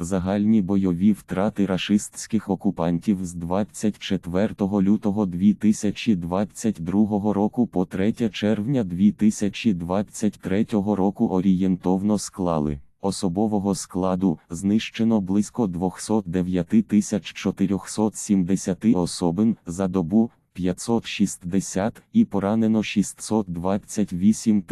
Загальні бойові втрати рашистських окупантів з 24 лютого 2022 року по 3 червня 2023 року орієнтовно склали. Особового складу знищено близько 209 470 особин за добу 560 і поранено 628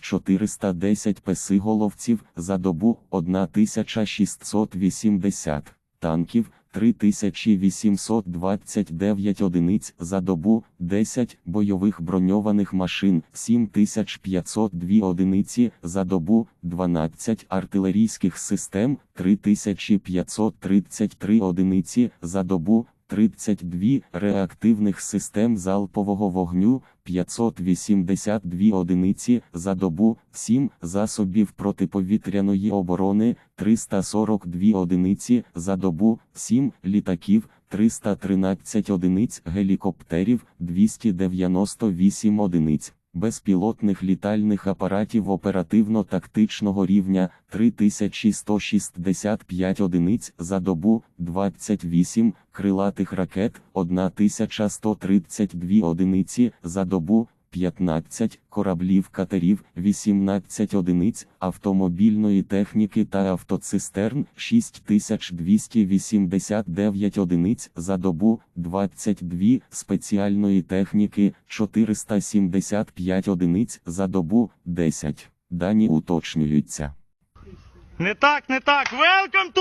410 песиголовців за добу 1680 танків 3829 одиниць за добу, 10 бойових броньованих машин, 7502 одиниці за добу, 12 артилерійських систем, 3533 одиниці за добу, 32 реактивних систем залпового вогню, 582 одиниці за добу, 7 засобів протиповітряної оборони, 342 одиниці за добу, 7 літаків, 313 одиниць гелікоптерів, 298 одиниць. Безпілотних літальних апаратів оперативно-тактичного рівня 3165 одиниць за добу, 28 крилатих ракет, 1132 одиниці за добу, 15 кораблів катерів, 18 одиниць автомобільної техніки та автоцистерн, 6289 одиниць за добу, 22 спеціальної техніки, 475 одиниць за добу, 10. Дані уточнюються. Не так, не так. Велкам!